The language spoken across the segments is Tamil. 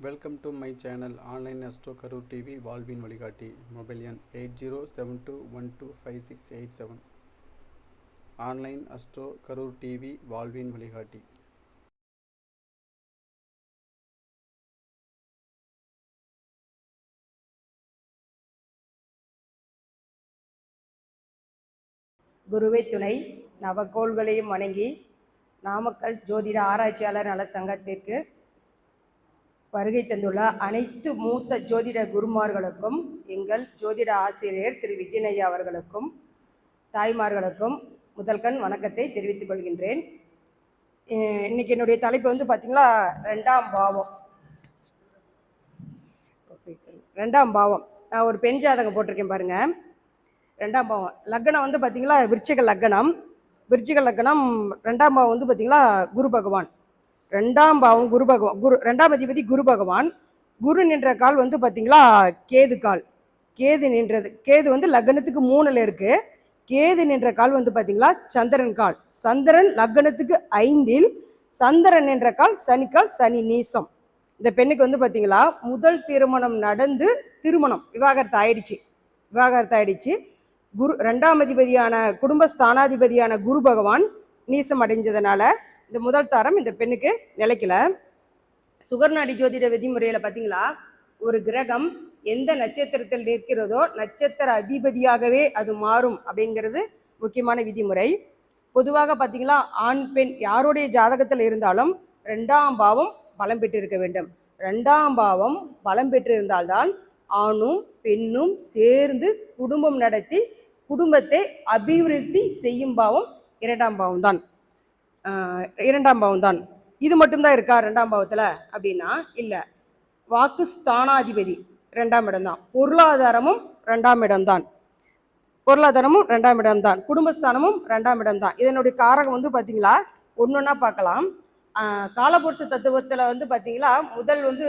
Welcome to my channel online astro Karur TV வாழ்வின் வழிகாட்டி மொபைல் எண் eight zero seven two one two five six eight seven online astro Karur TV வாழ்வின் வழிகாட்டி குருவை துணை நவக்கோள்களையும் வணங்கி நாமக்கல் ஜோதிட ஆராய்ச்சியாளர் நல சங்கத்திற்கு வருகை தந்துள்ள அனைத்து மூத்த ஜோதிட குருமார்களுக்கும் எங்கள் ஜோதிட ஆசிரியர் திரு விஜயனையா அவர்களுக்கும் தாய்மார்களுக்கும் முதல்கண் வணக்கத்தை தெரிவித்துக் கொள்கின்றேன். இன்னைக்கு என்னுடைய தலைப்பு வந்து பார்த்திங்களா ரெண்டாம் பாவம். ரெண்டாம் பாவம். நான் ஒரு பெண் ஜாதகம் போட்டிருக்கேன் பாருங்கள் ரெண்டாம் பாவம். லக்னம் வந்து பார்த்தீங்களா விருச்சிக லக்னம். விருச்சிக லக்னம் ரெண்டாம் பாவம் வந்து பார்த்தீங்களா குரு பகவான். ரெண்டாம் பாவம் குரு பகவான் குரு ரெண்டாம் அதிபதி குரு பகவான் குரு நின்ற கால் வந்து பார்த்தீங்களா கேது கால். கேது நின்றது கேது வந்து லக்னத்துக்கு மூணில் இருக்குது கேது நின்ற கால் வந்து பார்த்தீங்களா சந்திரன் கால். சந்திரன் லக்னத்துக்கு ஐந்தில் சந்திரன் நின்ற கால் சனிக்கால் சனி நீசம். இந்த பெண்ணுக்கு வந்து பார்த்தீங்களா முதல் திருமணம் நடந்து திருமணம் விவாகரத்து ஆயிடுச்சு. விவாகரத்து ஆயிடுச்சு. குரு ரெண்டாம் அதிபதியான குடும்ப ஸ்தானாதிபதியான குரு பகவான் நீசம் அடைஞ்சதுனால இந்த முதல் தரம் இந்த பெண்ணுக்கு நிலைக்கல. சுகர்நாடி ஜோதிட விதிமுறையில் பார்த்தீங்களா ஒரு கிரகம் எந்த நட்சத்திரத்தில் நிற்கிறதோ நட்சத்திர அதிபதியாகவே அது மாறும் அப்படிங்கிறது முக்கியமான விதிமுறை. பொதுவாக பார்த்தீங்களா ஆண் பெண் யாருடைய ஜாதகத்தில் இருந்தாலும் ரெண்டாம் பாவம் பலம் பெற்றிருக்க வேண்டும். ரெண்டாம் பாவம் பலம் பெற்றிருந்தால்தான் ஆணும் பெண்ணும் சேர்ந்து குடும்பம் நடத்தி குடும்பத்தை அபிவிருத்தி செய்யும் பாவம் இரண்டாம் பாவம் தான் இரண்டாம் பாவம் தான். இது மட்டும்தான் இருக்கா ரெண்டாம் பாவத்தில்? அப்படின்னா இல்லை. வாக்கு ஸ்தானாதிபதி ரெண்டாம் இடம்தான் பொருளாதாரமும் ரெண்டாம் இடம்தான் பொருளாதாரமும் ரெண்டாம் இடம்தான் குடும்பஸ்தானமும் ரெண்டாம் இடம்தான் இதனுடைய காரகம் வந்து பார்த்தீங்களா ஒன்று பார்க்கலாம் காலபுருஷ தத்துவத்தில் வந்து பார்த்தீங்களா முதல் வந்து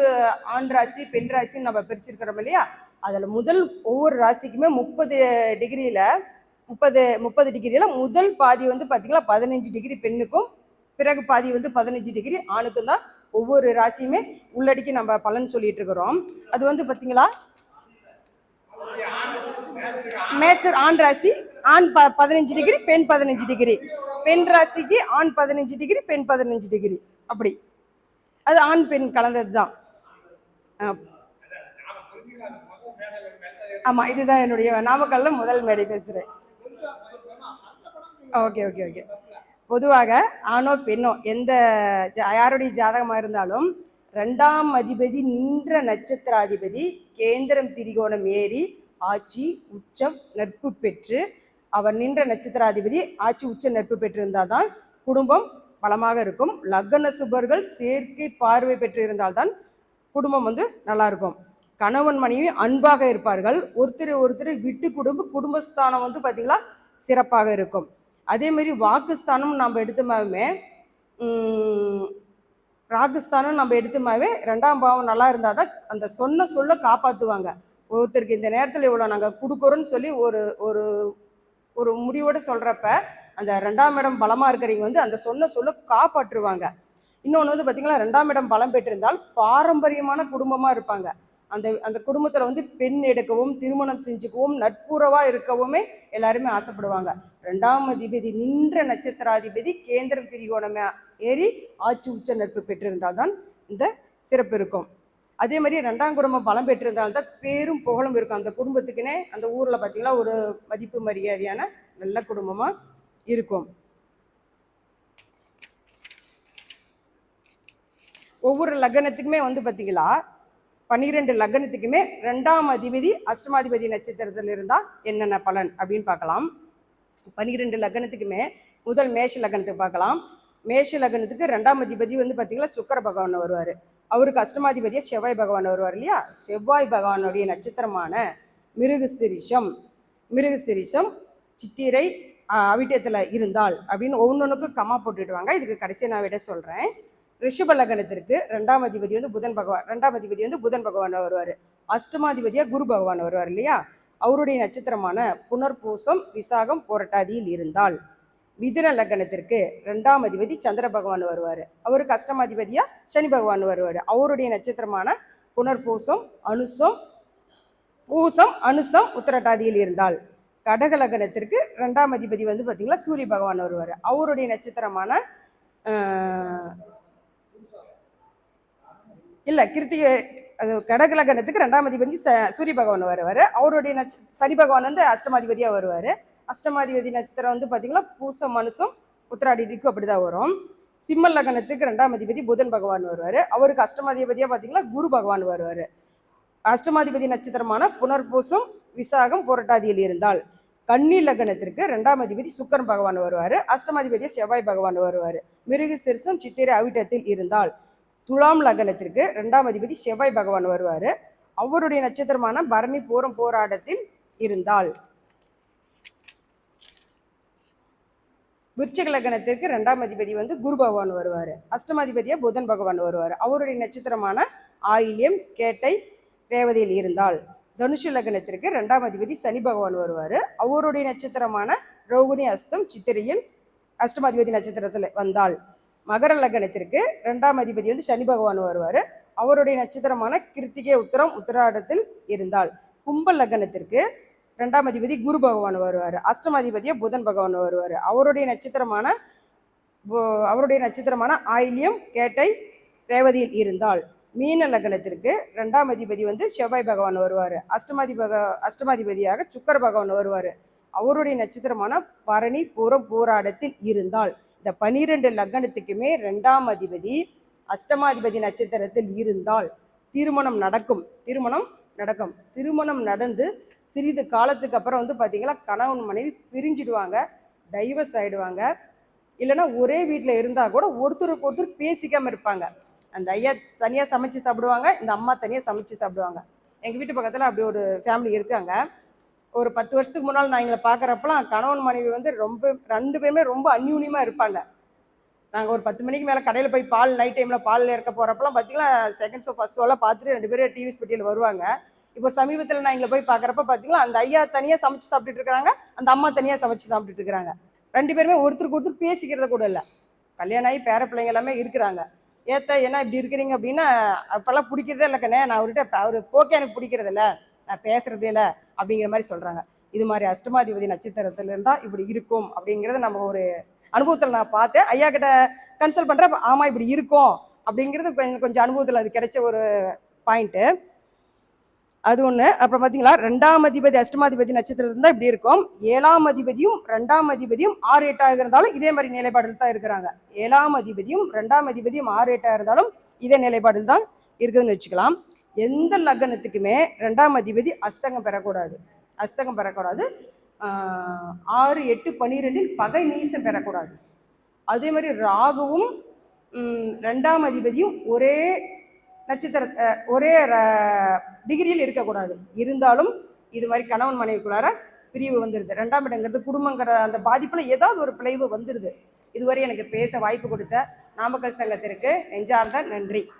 ஆண் ராசி பெண் ராசின்னு நம்ம பிரிச்சிருக்கிறோம் இல்லையா? அதில் முதல் ஒவ்வொரு ராசிக்குமே முப்பது டிகிரியில் முப்பது முப்பது டிகிரியில் முதல் பாதி வந்து பார்த்திங்கன்னா பதினஞ்சு டிகிரி பெண்ணுக்கும் பிறகு பாதி வந்து பதினஞ்சு டிகிரி ஆணுக்கும் தான் ஒவ்வொரு ராசியுமே உள்ளடக்கி நம்ம பலன் சொல்லிட்டு இருக்கிறோம். அது வந்து பார்த்திங்களா மேஸ்தர் ஆண் ராசி ஆண் ப பதினஞ்சு டிகிரி பெண் பதினஞ்சு டிகிரி பெண் ராசிக்கு ஆண் பதினஞ்சு டிகிரி பெண் பதினஞ்சு டிகிரி அப்படி. அது ஆண் பெண் கலந்தது தான். ஆமாம் இதுதான் என்னுடைய நாமக்கல்ல முதல் மேடை பேசுகிறேன் ஓகே ஓகே ஓகே. பொதுவாக ஆணோ பெண்ணோ எந்த ஜா- யாருடைய ஜாதகமாக இருந்தாலும் ரெண்டாம் அதிபதி நின்ற நட்சத்திராதிபதி கேந்திரம் திரிகோணம் ஏறி ஆட்சி உச்சம் நட்பு பெற்று அவர் நின்ற நட்சத்திராதிபதி ஆட்சி உச்ச நட்பு பெற்றிருந்தால் தான் குடும்பம் பலமாக இருக்கும். லக்ன சுபர்கள் சேர்க்கை பார்வை பெற்றிருந்தால்தான் குடும்பம் வந்து நல்லாயிருக்கும். கணவன் மனைவி அன்பாக இருப்பார்கள். ஒருத்தர் ஒருத்தர் விட்டு குடும்ப குடும்பஸ்தானம் வந்து பார்த்திங்களா சிறப்பாக இருக்கும். அதே மாதிரி வாக்குஸ்தானம் நம்ம எடுத்தோமாவே ராகுஸ்தானம் நம்ம எடுத்தோமாவே ரெண்டாம் பாவம் நல்லா இருந்தால் தான் அந்த சொன்ன சொல்ல காப்பாற்றுவாங்க ஒருத்தருக்கு இந்த நேரத்தில் இவ்வளோ நாங்கள் கொடுக்குறோன்னு சொல்லி ஒரு ஒரு ஒரு முடிவோடு சொல்கிறப்ப அந்த ரெண்டாம் இடம் பலமாக இருக்கிறவங்க வந்து அந்த சொன்ன சொல்ல காப்பாற்றுவாங்க. இன்னொன்று வந்து பார்த்திங்கன்னா ரெண்டாம் இடம் பலம் பெற்றிருந்தால் பாரம்பரியமான குடும்பமாக இருப்பாங்க. அந்த அந்த குடும்பத்தில் வந்து பெண் எடுக்கவும் திருமணம் செஞ்சுக்கவும் நட்புறவாக இருக்கவுமே எல்லாருமே ஆசைப்படுவாங்க. ரெண்டாம் அதிபதி நின்ற நட்சத்திராதிபதி கேந்திரம் திரிகோணமே ஏறி ஆட்சி உச்ச நட்பு பெற்றிருந்தால் தான் இந்த சிறப்பு இருக்கும். அதே மாதிரி ரெண்டாம் குடும்பம் பலம் பெற்றிருந்தால் தான் பேரும் புகழும் இருக்கும். அந்த குடும்பத்துக்குன்னே அந்த ஊரில் பார்த்தீங்கன்னா ஒரு மதிப்பு மரியாதையான நல்ல குடும்பமாக இருக்கும். ஒவ்வொரு லக்னத்துக்குமே வந்து பார்த்தீங்களா பன்னிரெண்டு லக்னத்துக்குமே ரெண்டாம் அதிபதி அஷ்டமாதிபதி நட்சத்திரத்தில் இருந்தால் என்னென்ன பலன் அப்படின்னு பார்க்கலாம். பன்னிரெண்டு லக்னத்துக்குமே முதல் மேஷ லக்னத்துக்கு பார்க்கலாம். மேஷ லக்னத்துக்கு ரெண்டாம் அதிபதி வந்து பார்த்திங்கனா சுக்கர பகவான் வருவார். அவருக்கு அஷ்டமாதிபதியாக செவ்வாய் பகவான் வருவார் இல்லையா? செவ்வாய் பகவானுடைய நட்சத்திரமான மிருகசிரிஷம். மிருகசிரிஷம் சித்திரை அவிட்டத்தில் இருந்தால் அப்படின்னு ஒவ்வொன்றுக்கும் கம்மா போட்டுடுவாங்க இதுக்கு கடைசியாக நான் விட சொல்கிறேன் ரிஷப லக்னத்திற்கு ரெண்டாம் அதிபதி வந்து புதன் பகவான். ரெண்டாம் அதிபதி வந்து புதன் பகவான் வருவார். அஷ்டமாதிபதியாக குரு பகவான் வருவார் இல்லையா? அவருடைய நட்சத்திரமான புனர்பூசம் விசாகம் போராட்டாதியில் இருந்தால் மிதுன லக்னத்திற்கு ரெண்டாம் அதிபதி சந்திர பகவான் வருவார். அவருக்கு கஷ்டமாதிபதியாக சனி பகவான் வருவார். அவருடைய நட்சத்திரமான புனர்பூசம் அனுசம் பூசம் அனுசம் உத்திரட்டாதியில் இருந்தால் கடக லக்னத்திற்கு ரெண்டாம் அதிபதி வந்து பார்த்திங்களா சூரிய பகவான் வருவார். அவருடைய நட்சத்திரமான இல்லை கிருத்திகை அது கடக லக்னத்துக்கு ரெண்டாம் அதிபதி ச- சூரிய பகவான் வருவார். அவருடைய நட்ச சனி பகவான் வந்து அஷ்டமாதிபதியாக வருவார். அஷ்டமாதிபதி நட்சத்திரம் வந்து பார்த்தீங்கன்னா பூசம் மனுஷம் உத்திராடிதிக்கு அப்படிதான் வரும். சிம்ம லக்னத்துக்கு ரெண்டாம் அதிபதி புதன் பகவான் வருவார். அவருக்கு அஷ்டமாதிபதியாக பார்த்தீங்கன்னா குரு பகவான் வருவார். அஷ்டமாதிபதி நட்சத்திரமான புனர்பூசம் விசாகம் புரட்டாதியில் இருந்தால் கன்னி லக்னத்திற்கு ரெண்டாம் அதிபதி சுக்கரன் பகவான் வருவார். அஷ்டமாதிபதியாக செவ்வாய் பகவான் வருவார். மிருக சிறுசம் சித்திரை அவிட்டத்தில் இருந்தால் துலாம் லக்னத்திற்கு ரெண்டாம் அதிபதி செவ்வாய் பகவான் வருவார். அவருடைய நட்சத்திரமான பரணி பூரம் போராட்டத்தில் இருந்தால். விருச்சிக லக்னத்திற்கு ரெண்டாம் அதிபதி வந்து குரு பகவான் வருவார். அஷ்டமாதிபதியாக புதன் பகவான் வருவார். அவருடைய நட்சத்திரமான ஆயில்யம் கேட்டை ரேவதியில் இருந்தால். தனுஷு லக்னத்திற்கு ரெண்டாம் அதிபதி சனி பகவான் வருவார். அவருடைய நட்சத்திரமான ரோகிணி அஸ்தம் சித்திரையில் அஷ்டமாதிபதி நட்சத்திரத்தில் வந்தால். மகர லக்னத்திற்கு ரெண்டாம் அதிபதி வந்து சனி பகவான் வருவார். அவருடைய நட்சத்திரமான கிருத்திகை உத்தரம் உத்தராடத்தில் இருந்தால் கும்ப லக்னத்திற்கு ரெண்டாம் அதிபதி குரு பகவான் வருவார். அஷ்டமாதிபதியை புதன் பகவான் வருவார். அவருடைய நட்சத்திரமான அவருடைய நட்சத்திரமான ஆயில்யம் கேட்டை ரேவதியில் இருந்தால் மீன லக்னத்திற்கு ரெண்டாம் அதிபதி வந்து செவ்வாய் பகவான் வருவார். அஷ்டமாதி பக அஷ்டமாதிபதியாக சுக்கர பகவான் வருவார். அவருடைய நட்சத்திரமான பரணி பூரம் போராடத்தில் இருந்தால் இந்த பனிரெண்டு லக்னத்துக்குமே ரெண்டாம் அதிபதி அஷ்டமாதிபதி நட்சத்திரத்தில் இருந்தால் திருமணம் நடக்கும். திருமணம் நடக்கும். திருமணம் நடந்து சிறிது காலத்துக்கு அப்புறம் வந்து பார்த்திங்கன்னா கணவன் மனைவி பிரிஞ்சிடுவாங்க டைவர்ஸ் ஆகிடுவாங்க இல்லைன்னா ஒரே வீட்டில் இருந்தால் கூட ஒருத்தருக்கு ஒருத்தர் பேசிக்காமல் இருப்பாங்க. அந்த ஐயா தனியாக சமைச்சு சாப்பிடுவாங்க இந்த அம்மா தனியாக சமைச்சு சாப்பிடுவாங்க. எங்கள் வீட்டு பக்கத்தில் அப்படி ஒரு ஃபேமிலி இருக்காங்க. ஒரு பத்து வருஷத்துக்கு முன்னால் நான் எங்களை பார்க்குறப்பலாம் கணவன் மனைவி வந்து ரொம்ப ரெண்டு பேருமே ரொம்ப அந்யூன்யமாக இருப்பாங்க. நாங்கள் ஒரு பத்து மணிக்கு மேலே கடையில் போய் பால் நைட் டைமில் பால் இறக்க போகிறப்பலாம் பார்த்தீங்கன்னா செகண்ட் ஷோ ஃபஸ்ட் ஷோலாம் பார்த்துட்டு ரெண்டு பேரும் டிவி ஸ்பெட்டியில் வருவாங்க. இப்போ சமீபத்தில் நான் எங்களை போய் பார்க்குறப்ப பார்த்தீங்கன்னா அந்த ஐயா தனியாக சமைச்சு சாப்பிட்டுட்டு இருக்கிறாங்க அந்த அம்மா தனியாக சமைச்சு சாப்பிட்டுட்டு இருக்கிறாங்க. ரெண்டு பேருமே ஒருத்தருக்கு ஒருத்தர் பேசிக்கிறத கூட இல்லை. கல்யாணம் ஆகி பேர பிள்ளைங்க எல்லாமே இருக்கிறாங்க. ஏத்த என்ன இப்படி இருக்கிறீங்க அப்படின்னா அப்போல்லாம் பிடிக்கிறதே இல்லை கண்ணே. நான் அவர்கிட்ட அவர் போக்கே எனக்கு பிடிக்கிறது இல்லை நான் பேசுகிறதே இல்லை. அப்படிங்கிற மாதிரி சொல்கிறாங்க இது மாதிரி அஷ்டமாதிபதி நட்சத்திரத்தில் இருந்தால் இப்படி இருக்கும் அப்படிங்கிறத நம்ம ஒரு அனுபவத்தில் நான் பார்த்தேன். ஐயா கிட்ட கன்சல்ட் பண்ணுறேன் ஆமாம் இப்படி இருக்கும் அப்படிங்கிறது கொஞ்சம் கொஞ்சம் அனுபவத்தில் அது கிடைச்ச ஒரு பாயிண்ட்டு அது ஒன்று அப்புறம் பார்த்தீங்களா ரெண்டாம் அதிபதி அஷ்டமாதிபதி நட்சத்திரத்தில் தான் இப்படி இருக்கும். ஏழாம் அதிபதியும் ரெண்டாம் அதிபதியும் ஆறு எட்டாக இருந்தாலும் இதே மாதிரி நிலைப்பாடில் தான் இருக்கிறாங்க. ஏழாம் அதிபதியும் ரெண்டாம் அதிபதியும் ஆறு எட்டாக இருந்தாலும் இதே நிலைப்பாடில் தான் இருக்குதுன்னு வச்சுக்கலாம். எந்த லக்னத்துக்குமே ரெண்டாம் அதிபதி அஸ்தங்கம் பெறக்கூடாது. அஸ்தங்கம் பெறக்கூடாது. ஆறு எட்டு பன்னிரெண்டில் பகை நீசம் பெறக்கூடாது. அதே மாதிரி ராகுவும் ரெண்டாம் அதிபதியும் ஒரே நட்சத்திர ஒரே ர- டிகிரியில் இருக்கக்கூடாது. இருந்தாலும் இது மாதிரி கணவன் மனைவிக்குள்ளார பிரிவு வந்துடுது ரெண்டாம் இடங்கிறது குடும்பங்கிற அந்த பாதிப்பில் ஏதாவது ஒரு பிழைவு வந்துடுது இதுவரை எனக்கு பேச வாய்ப்பு கொடுத்த நாமக்கல் சங்கத்திற்கு நெஞ்சார்ந்த நன்றி.